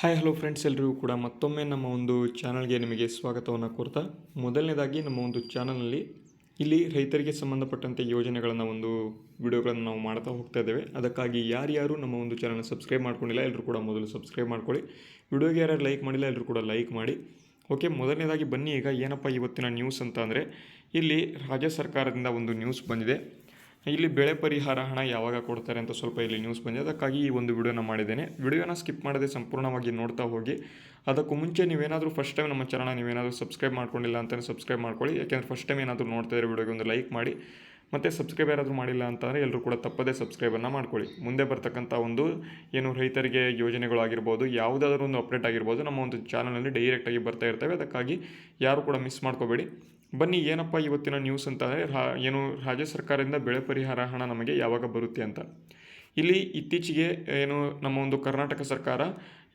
Hi hello friends ಎಲ್ಲರಿಗೂ ಕೂಡ ಮತ್ತೊಮ್ಮೆ ನಮ್ಮ ಒಂದು ಚಾನಲ್ಗೆ ನಿಮಗೆ ಸ್ವಾಗತವನ್ನು ಕೋರ್ತಾ. ಮೊದಲನೇದಾಗಿ ನಮ್ಮ ಒಂದು ಚಾನಲ್ನಲ್ಲಿ ಇಲ್ಲಿ ರೈತರಿಗೆ ಸಂಬಂಧಪಟ್ಟಂತೆ ಯೋಜನೆಗಳನ್ನು ಒಂದು ವಿಡಿಯೋಗಳನ್ನು ನಾವು ಮಾಡ್ತಾ ಹೋಗ್ತಾ ಇದ್ದೇವೆ. ಅದಕ್ಕಾಗಿ ಯಾರ್ಯಾರು ನಮ್ಮ ಒಂದು ಚಾನಲ್ನ ಸಬ್ಸ್ಕ್ರೈಬ್ ಮಾಡ್ಕೊಂಡಿಲ್ಲ ಎಲ್ಲರೂ ಕೂಡ ಮೊದಲು ಸಬ್ಸ್ಕ್ರೈಬ್ ಮಾಡ್ಕೊಳ್ಳಿ. ವಿಡಿಯೋಗೆ ಯಾರ್ಯಾರು ಲೈಕ್ ಮಾಡಿಲ್ಲ ಎಲ್ಲರೂ ಕೂಡ ಲೈಕ್ ಮಾಡಿ. ಓಕೆ ಮೊದಲನೇದಾಗಿ ಬನ್ನಿ, ಈಗ ಏನಪ್ಪ ಇವತ್ತಿನ ನ್ಯೂಸ್ ಅಂತ ಅಂದರೆ, ಇಲ್ಲಿ ರಾಜ್ಯ ಸರ್ಕಾರದಿಂದ ಒಂದು ನ್ಯೂಸ್ ಬಂದಿದೆ. ಇಲ್ಲಿ ಬೆಳೆ ಪರಿಹಾರ ಹಣ ಯಾವಾಗ ಕೊಡ್ತಾರೆ ಅಂತ ಸ್ವಲ್ಪ ಇಲ್ಲಿ ನ್ಯೂಸ್ ಬಂದಿದೆ. ಅದಕ್ಕಾಗಿ ಈ ಒಂದು ವಿಡಿಯೋನ ಮಾಡಿದ್ದೇನೆ. ವಿಡಿಯೋನ ಸ್ಕಿಪ್ ಮಾಡದೆ ಸಂಪೂರ್ಣವಾಗಿ ನೋಡ್ತಾ ಹೋಗಿ. ಅದಕ್ಕೂ ಮುಂಚೆ ನೀವೇನಾದರೂ ಫಸ್ಟ್ ಟೈಮ್ ನಮ್ಮ ಚಾನಲ್ ನೀವೇನಾದರೂ ಸಬ್ಸ್ಕ್ರೈಬ್ ಮಾಡ್ಕೊಂಡಿಲ್ಲ ಅಂತಲೇ ಸಬ್ಸ್ಕ್ರೈಬ್ ಮಾಡ್ಕೊಳ್ಳಿ. ಯಾಕೆಂದರೆ ಫಸ್ಟ್ ಟೈಮ್ ಏನಾದರೂ ನೋಡ್ತಾ ಇದ್ರೆ ವಿಡಿಯೋಗೆ ಒಂದು ಲೈಕ್ ಮಾಡಿ. ಮತ್ತು ಸಬ್ಸ್ಕ್ರೈಬ್ ಯಾರಾದರೂ ಮಾಡಿಲ್ಲ ಅಂತಂದರೆ ಎಲ್ಲರೂ ಕೂಡ ತಪ್ಪದೇ ಸಬ್ಸ್ಕ್ರೈಬನ್ನು ಮಾಡ್ಕೊಳ್ಳಿ. ಮುಂದೆ ಬರ್ತಕ್ಕಂಥ ಒಂದು ಏನು ರೈತರಿಗೆ ಯೋಜನೆಗಳಾಗಿರ್ಬೋದು ಯಾವುದಾದ್ರೂ ಒಂದು ಅಪ್ಡೇಟ್ ಆಗಿರ್ಬೋದು, ನಮ್ಮ ಒಂದು ಚಾನಲಲ್ಲಿ ಡೈರೆಕ್ಟಾಗಿ ಬರ್ತಾ ಇರ್ತವೆ. ಅದಕ್ಕಾಗಿ ಯಾರು ಕೂಡ ಮಿಸ್ ಮಾಡ್ಕೋಬೇಡಿ. ಬನ್ನಿ, ಏನಪ್ಪ ಇವತ್ತಿನ ನ್ಯೂಸ್ ಅಂತಂದರೆ ರಾ, ಏನು ರಾಜ್ಯ ಸರ್ಕಾರದಿಂದ ಬೆಳೆ ಪರಿಹಾರ ಹಣ ನಮಗೆ ಯಾವಾಗ ಬರುತ್ತೆ ಅಂತ. ಇಲ್ಲಿ ಇತ್ತೀಚೆಗೆ ಏನು ನಮ್ಮ ಒಂದು ಕರ್ನಾಟಕ ಸರ್ಕಾರ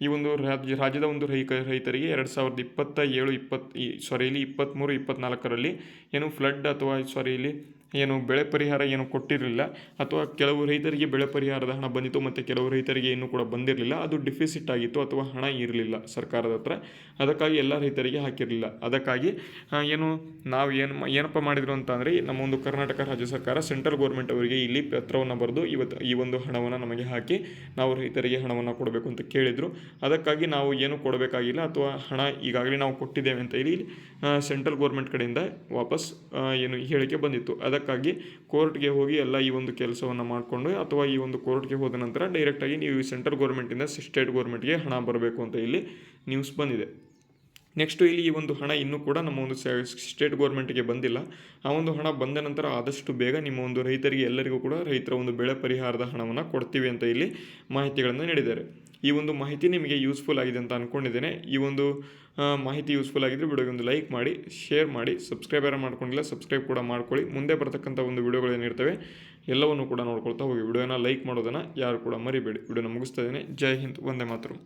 ಈ ಒಂದು ರಾಜ್ಯ, ರಾಜ್ಯದ ಒಂದು ರೈ ರೈತರಿಗೆ ಎರಡು ಸಾವಿರದ ಇಪ್ಪತ್ತ ಏಳು, ಇಪ್ಪತ್ತು ಸಾರಿ ಇಲ್ಲಿ ಇಪ್ಪತ್ತ್ಮೂರು ಇಪ್ಪತ್ತ್ನಾಲ್ಕರಲ್ಲಿ ಏನು ಫ್ಲಡ್ ಅಥವಾ ಸಾರಿ ಇಲ್ಲಿ ಏನು ಬೆಳೆ ಪರಿಹಾರ ಏನು ಕೊಟ್ಟಿರಲಿಲ್ಲ, ಅಥವಾ ಕೆಲವು ರೈತರಿಗೆ ಬೆಳೆ ಪರಿಹಾರದ ಹಣ ಬಂದಿತ್ತು ಮತ್ತು ಕೆಲವು ರೈತರಿಗೆ ಇನ್ನೂ ಕೂಡ ಬಂದಿರಲಿಲ್ಲ, ಅದು ಡಿಫಿಸಿಟ್ ಆಗಿತ್ತು ಅಥವಾ ಹಣ ಇರಲಿಲ್ಲ ಸರ್ಕಾರದ ಹತ್ರ. ಅದಕ್ಕಾಗಿ ಎಲ್ಲ ರೈತರಿಗೆ ಹಾಕಿರಲಿಲ್ಲ. ಅದಕ್ಕಾಗಿ ಏನು ನಾವು ಏನು ಏನಪ್ಪ ಮಾಡಿದ್ರು ಅಂತ ಅಂದರೆ, ನಮ್ಮ ಒಂದು ಕರ್ನಾಟಕ ರಾಜ್ಯ ಸರ್ಕಾರ ಸೆಂಟ್ರಲ್ ಗೌರ್ಮೆಂಟ್ ಅವರಿಗೆ ಇಲ್ಲಿ ಪತ್ರವನ್ನು ಬರೆದು ಇವತ್ತು ಈ ಒಂದು ಹಣವನ್ನು ನಮಗೆ ಹಾಕಿ ನಾವು ರೈತರಿಗೆ ಹಣವನ್ನು ಕೊಡಬೇಕು ಅಂತ ಕೇಳಿದರು. ಅದಕ್ಕಾಗಿ ನಾವು ಏನು ಕೊಡಬೇಕಾಗಿಲ್ಲ ಅಥವಾ ಹಣ ಈಗಾಗಲೇ ನಾವು ಕೊಟ್ಟಿದ್ದೇವೆ ಅಂತ ಹೇಳಿ ಸೆಂಟ್ರಲ್ ಗೌರ್ಮೆಂಟ್ ಕಡೆಯಿಂದ ವಾಪಸ್ ಏನು ಹೇಳಿಕೆ ಬಂದಿತ್ತು. ಅದಕ್ಕೆ ಅದಕ್ಕಾಗಿ ಕೋರ್ಟ್ಗೆ ಹೋಗಿ ಎಲ್ಲ ಈ ಒಂದು ಕೆಲಸವನ್ನು ಮಾಡಿಕೊಂಡು ಅಥವಾ ಈ ಒಂದು ಕೋರ್ಟ್ಗೆ ಹೋದ ನಂತರ ಡೈರೆಕ್ಟಾಗಿ ನೀವು ಈ ಸೆಂಟ್ರಲ್ ಗೌರ್ಮೆಂಟಿಂದ ಸ್ಟೇಟ್ ಗೌರ್ಮೆಂಟ್ಗೆ ಹಣ ಬರಬೇಕು ಅಂತ ಇಲ್ಲಿ ನ್ಯೂಸ್ ಬಂದಿದೆ. ನೆಕ್ಸ್ಟು ಇಲ್ಲಿ ಈ ಒಂದು ಹಣ ಇನ್ನೂ ಕೂಡ ನಮ್ಮ ಒಂದು ಸ್ಟೇಟ್ ಗೌರ್ಮೆಂಟ್ಗೆ ಬಂದಿಲ್ಲ. ಆ ಒಂದು ಹಣ ಬಂದ ನಂತರ ಆದಷ್ಟು ಬೇಗ ನಿಮ್ಮ ಒಂದು ರೈತರಿಗೆ ಎಲ್ಲರಿಗೂ ಕೂಡ ರೈತರ ಒಂದು ಬೆಳೆ ಪರಿಹಾರದ ಹಣವನ್ನು ಕೊಡ್ತೀವಿ ಅಂತ ಇಲ್ಲಿ ಮಾಹಿತಿಗಳನ್ನು ನೀಡಿದ್ದಾರೆ. ಈ ಒಂದು ಮಾಹಿತಿ ನಿಮಗೆ ಯೂಸ್ಫುಲ್ ಆಗಿದೆ ಅಂತ ಅಂದ್ಕೊಂಡಿದ್ದೇನೆ ಈ ಒಂದು ಮಾಹಿತಿ ಯೂಸ್ಫುಲ್ ಆಗಿದ್ದರೆ ವಿಡಿಯೋಗೆ ಒಂದು ಲೈಕ್ ಮಾಡಿ ಶೇರ್ ಮಾಡಿ ಸಬ್ಸ್ಕ್ರೈಬ್ ಯಾರು ಮಾಡ್ಕೊಂಡಿಲ್ಲ ಸಬ್ಸ್ಕ್ರೈಬ್ ಕೂಡ ಮಾಡ್ಕೊಳ್ಳಿ. ಮುಂದೆ ಬರ್ತಕ್ಕಂಥ ಒಂದು ವಿಡಿಯೋಗಳು ಏನಿರ್ತವೆ, ಎಲ್ಲವನ್ನು ಕೂಡ ನೋಡ್ಕೊಳ್ತಾ ಹೋಗಿ. ವಿಡಿಯೋನ ಲೈಕ್ ಮಾಡೋದನ್ನು ಯಾರು ಕೂಡ ಮರಿಬೇಡಿ. ವಿಡಿಯೋನ ಮುಗಿಸ್ತಾ ಇದ್ದೇನೆ. ಜೈ ಹಿಂದ್. ಒಂದೇ ಮಾತರು.